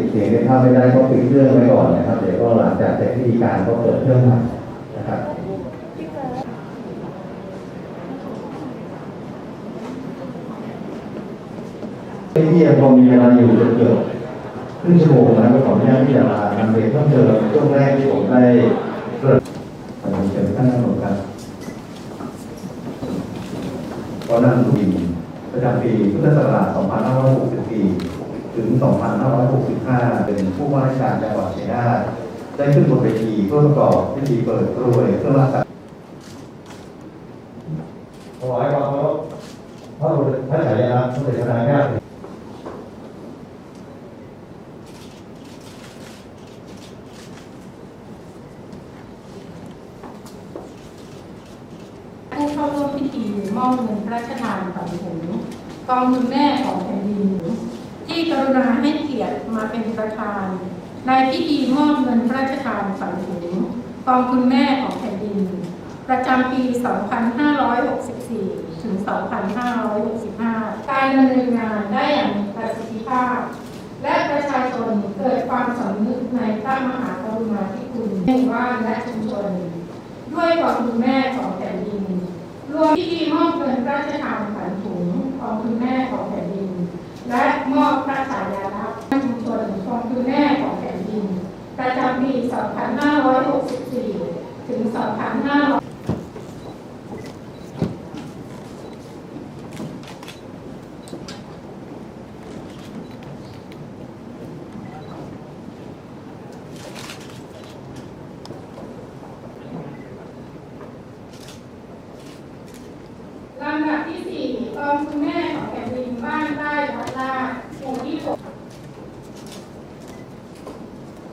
ปิดเสียงในภาพไม่ได้ก็ปิดเครื่องไว้ก่อนนะครับ เดี๋ยวก็หลังจากเสร็จพิธีการก็เปิดเครื่องใหม่นะครับที่ยังพอมีเวลาอยู่เกือบครึ่งชั่วโมงนะก็ขออนุญาตที่จะมานำเรียนเพิ่มเติมช่วงแรกที่ผมได้เริ่มเชิญท่านผู้ชมครับก็นั่งดูดีประจำปีพุทธศักราช2564 ถึง 2565 เป็นผู้ว่าราชการจังหวัดชัยนาทได้ขึ้นบนเวทีเพื่อประกอบพิธีเปิดกรวยเครื่องราชถวายความเคารพพระบรมพระฉายาลักษณ์สมเด็จพระนางเจ้าผู้เข้าร่วมพิธีมอบเงินพระราชทานฝันถุงกองทุนแม่ของแผ่นดิน ที่กรุณาให้เกียรติมาเป็นประธานในพิธีมอบเงินพระราชทานฝันถุงกองทุนแม่ของแผ่นดิน ประจำปี 2564 ถึง 2565 การดำเนินงานได้อย่างมีประสิทธิภาพ และประชาชนเกิดความสำนึกในพระมหากรุณาธิคุณในหมู่านและชุมชน ด้วยกองทุนแม่ของแผ่นดิน รวมพิธีมอบเงินพระราชทานผันถุงกองทุนแม่ของแผ่นดิน และมอบพระฉายาลักษณ์ชุมชนกองทุนแม่ของแผ่นดิน ประจำปี 2564 ถึง 2500 ลำดับที่ สี่กองคุณแม่ของแผ่นดินบ้านใต้วัดลาหมู่ที่หก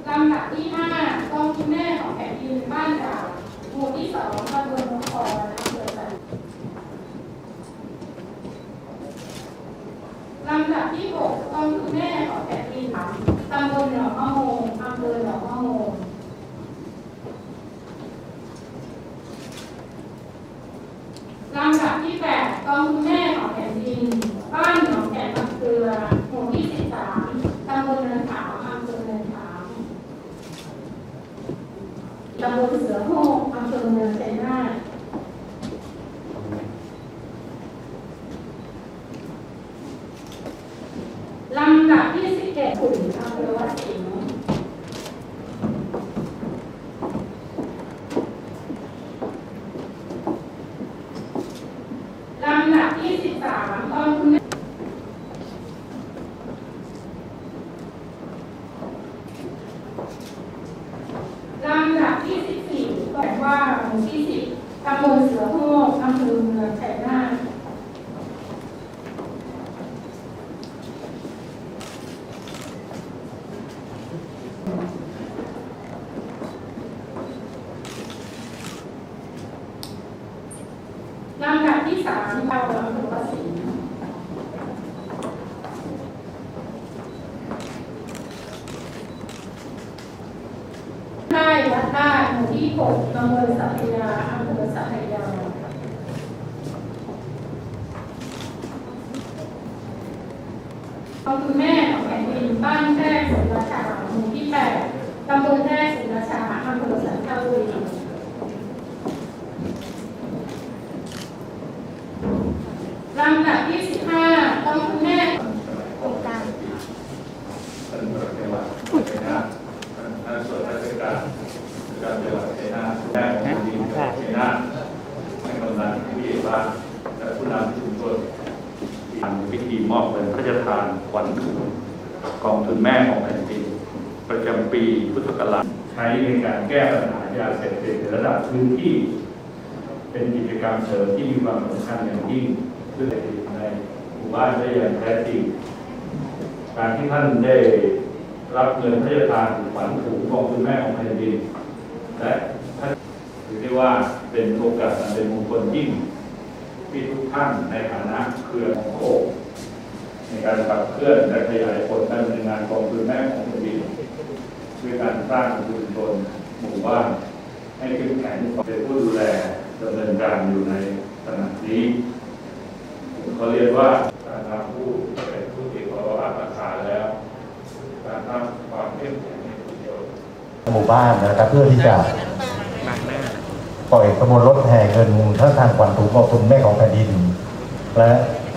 ลำดับที่ห้ากองคุณแม่ของแผ่นดินบ้านดาบหมู่ที่สองตำบลนครอำเภอสันลำดับที่หกกองคุณแม่ของแผ่นดินตำบลหนองมะโมงอำเภอหนองมะโมง ลำดับที่แปดกองทุนแม่ของแผ่นดิน บ้านหนองแก่นำเกลือหมู่ที่สิบสามตำบลเนินขาวอำเภอเนินขาวตำบล เสือโฮกอำเภอเมืองชัยนาทลำดับที่สิบเจ็ดขุนอำเภอวัดสิงห์ลำดับที่สิบสามกองทุน ลำดับที่ 14ก็แปลว่าห มู่ที่สิบตำบลเสือโฮกอำเภอเมืองชัยนาทลำดับที่สามเราอำเภอประสิทธิ์ได้วัดได้ห มู่ที่6ตำบลสัพยาอำเภอสัพยาขอบคุณแม่ของแผ่นดินบ้านแพรกศรีราชาหมู่ที่8ตำบลแพรกศรีราชาอำเภอสันคบุรีลำดับที่15ต้องคุณแม่ โครงการ ท่านประจังหวัดชัยนาทท่านส่วนราชการการจังหวัดชัยนาทแม่ของแผ่นดินจังหวัดชัยนาทท่านกำนัน ผู้านและผู้นำชุมชนทำพิธีมอบเงินพระราชทานขวัญถุงกองทุนแม่ของแผ่นดินประจำปีพุทธศักราชใช้ในการแก้ปัญหายาเสพติดในระดับพื้นที่ เป็นกิจกรรมเสริมที่มีความสำคัญอย่างยิ่งเพื่อในหมู่บ้านได้อย่างแท้จริงการที่ท่านได้รับเงินพระราชทานขวัญถุงกองทุนแม่ของแผ่นดินและท่านถือได้ว่าเป็นโอกาสอันเป็นมงคลยิ่ง ที่ทุกท่านในฐานะเครือของพระองค์ในการขับเคลื่อนและขยายผลการดำเนินงานกองทุนแม่ของแผ่นดินด้วยการสร้างชุมชนหมู่บ้าน ให้เข้มแข็งเป็นผู้ดูแลดำเนินการอยู่ในขณะนี้เขาเรียกว่าการทำผู้เป็นผู้ติดภาวะรักษาแล้ว การทร้างความเข้มแข็งในชุมชนหมู่บ้านนะครับเพื่อที่จะ ปล่อยขบวนรถแห่เงินพระทางขวัญถุงกองทุนแม่ของแผ่นดิน และ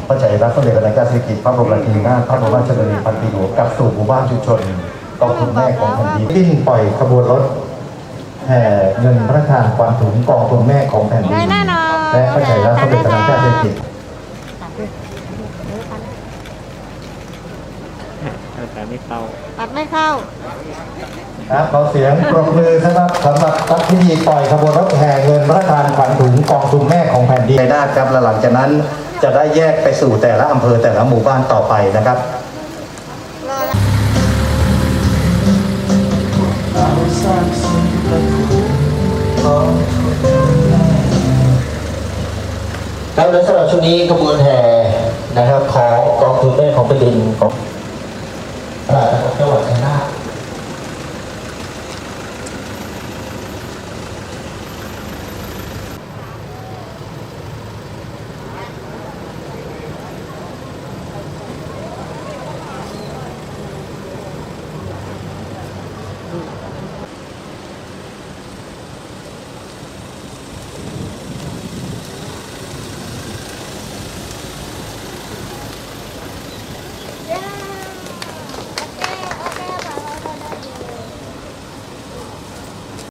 พระใจรักสมเด็จพระนางเจ้าสิริกิติ์พระบรมราชินีนาถพระบรมราชชนนีพันปีหลวงกลับสู่หมู่บ้านชุมชนกองทุนแม่ของแผ่นดินที่ปล่อยขบวนรถแห่เงินพระทานขวัญถุงกองทุนแม่ของแผ่นดินได้แน่นอนและพระใจรักสมเด็จพระนางเจ้าสิริกิติ์ตัดไม่เข้า ครับขอเสียงปรบมือนะครับสำหรับพิธีปล่อยขบวนรถแห่เงินพระทานขวัญถุงกองทุนแม่ของแผ่นดินในนาครับและหลังจากนั้นจะได้แยกไปสู่แต่ละอำเภอแต่ละหมู่บ้านต่อไปนะครับครับและสำหรับช่วงนี้ขบวนแห่นะครับของกองทุนแม่ของแผ่นดินของ